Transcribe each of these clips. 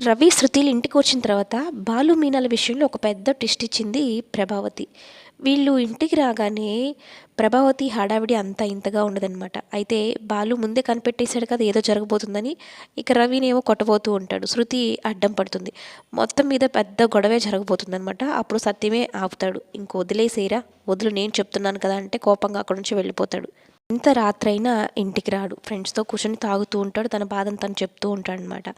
రవి శృతిలు ఇంటికి వచ్చిన తర్వాత బాలు మీనాల విషయంలో ఒక పెద్ద ట్విస్ట్ ఇచ్చింది ప్రభావతి. వీళ్ళు ఇంటికి రాగానే ప్రభావతి హడావిడి అంత ఇంతగా ఉండదన్నమాట. అయితే బాలు ముందే కనిపెట్టేశాడు కదా ఏదో జరగబోతుందని ఇక రవినేమో కొట్టబోతూ ఉంటాడు. శృతి అడ్డం పడుతుంది. మొత్తం మీద పెద్ద గొడవే జరగబోతుందన్నమాట. అప్పుడు సత్యమే ఆపుతాడు. ఇంక వదిలేసేరా వదులు నేను చెప్తున్నాను కదా అంటే కోపంగా అక్కడి నుంచి వెళ్ళిపోతాడు. ఎంత రాత్రైనా ఇంటికి రాడు. ఫ్రెండ్స్తో కూర్చొని తాగుతూ ఉంటాడు. తన బాధను తను చెప్తూ ఉంటాడు అనమాట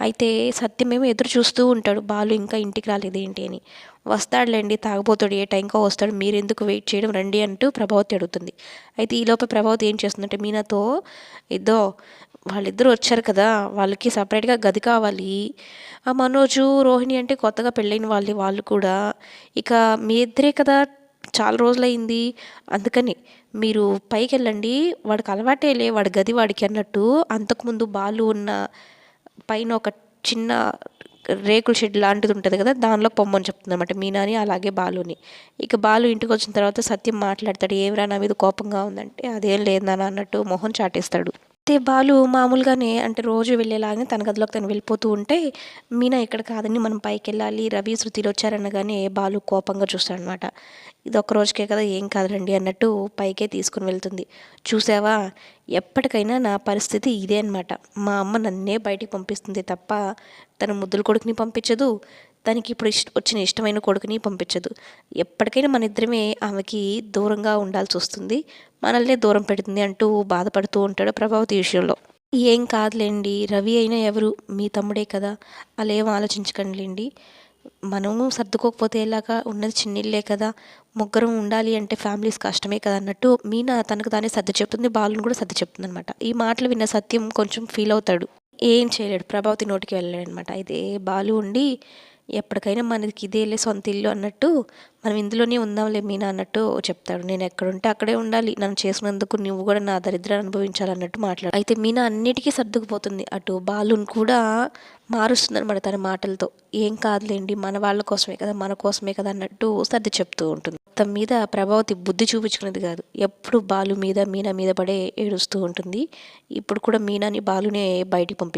అయితే సత్యమేమో ఎదురు చూస్తూ ఉంటాడు. బాలు ఇంకా ఇంటికి రాలేదు ఏంటి అని. వస్తాడులేండి తాగబోతాడు ఏ టైంకో వస్తాడు. మీరు ఎందుకు వెయిట్ చేయడం? రండి అంటూ ప్రభావతి అడుగుతుంది. అయితే ఈలోపే ప్రభావతి ఏం చేస్తుందంటే మీనాతో ఏదో వాళ్ళిద్దరూ వచ్చారు కదా వాళ్ళకి సపరేట్గా గది కావాలి. ఆ మనోజు రోహిణి అంటే కొత్తగా పెళ్ళైన వాళ్ళు వాళ్ళు కూడా. ఇక మీ ఇద్దరే కదా చాలా రోజులైంది. అందుకని మీరు పైకి వెళ్ళండి వాడికి అలవాటేలే వాడి గది వాడికి అన్నట్టు. అంతకుముందు బాలు ఉన్న పైన ఒక చిన్న రేకుల షెడ్ లాంటిది ఉంటుంది కదా దానిలో పొమ్మని చెప్తుంది అనమాట మీనాని అలాగే బాలుని. ఇక బాలు ఇంటికి వచ్చిన తర్వాత సత్యం మాట్లాడతాడు ఏమిరా నా మీద కోపంగా ఉందంటే అదేం లేదు నాన్న అన్నట్టు మొహం చాటేస్తాడు. అయితే బాలు మామూలుగానే అంటే రోజు వెళ్ళేలాగానే తన గదిలోకి తను వెళ్ళిపోతూ ఉంటే మీనా ఇక్కడ కాదని మనం పైకి వెళ్ళాలి రవి శృతిలో వచ్చారనగానే బాలు కోపంగా చూస్తాడనమాట. ఇది ఒక్క రోజుకే కదా ఏం కాదురండి అన్నట్టు పైకే తీసుకుని వెళ్తుంది. చూసావా ఎప్పటికైనా నా పరిస్థితి ఇదే అనమాట మా అమ్మ నన్నే బయటికి పంపిస్తుంది తప్ప తన ముద్దుల కొడుకుని పంపించదు తనకి ఇప్పుడు ఇష్ట వచ్చిన ఇష్టమైన కొడుకుని పంపించదు. ఎప్పటికైనా మన ఇద్దరమే ఆమెకి దూరంగా ఉండాల్సి వస్తుంది. మనల్నే దూరం పెడుతుంది అంటూ బాధపడుతూ ఉంటాడు ప్రభావతి విషయంలో. ఏం కాదులేండి రవి అయినా ఎవరు? మీ తమ్ముడే కదా. అలా ఏం ఆలోచించకండిలేండి. మనము సర్దుకోకపోతే ఎలాగా ఉన్నది చిన్నిళ్ళే కదా. ముగ్గురం ఉండాలి అంటే ఫ్యామిలీస్ కష్టమే కదా అన్నట్టు మీనా తనకు తానే సర్ది చెప్తుంది బాలుని కూడా సర్ది చెప్తుంది అనమాట ఈ మాటలు విన్న సత్యం కొంచెం ఫీల్ అవుతాడు. ఏం చేయలేడు. ప్రభావతి నోటికి వెళ్ళలేడు అనమాట అయితే బాలు ఉండి ఎప్పటికైనా మనకి ఇదేలే సొంత ఇల్లు అన్నట్టు మనం ఇందులోనే ఉందాంలే మీనా అన్నట్టు చెప్తాడు. నేను ఎక్కడుంటే అక్కడే ఉండాలి. నన్ను చేసినందుకు నువ్వు కూడా నా దరిద్రాన్ని అనుభవించాలన్నట్టు మాట్లాడు. అయితే మీనా అన్నిటికీ సర్దుకుపోతుంది. అటు బాలుని కూడా మారుస్తుంది అనమాట తన మాటలతో. ఏం కాదులేండి మన వాళ్ళ కోసమే కదా మన కోసమే కదా అన్నట్టు సర్ది చెప్తూ ఉంటుంది. మొత్తం మీద ప్రభావతి బుద్ధి చూపించుకునేది కాదు. ఎప్పుడు బాలు మీద మీనా మీద పడే ఏడుస్తూ ఉంటుంది. ఇప్పుడు కూడా మీనాని బాలునే బయటికి పంపి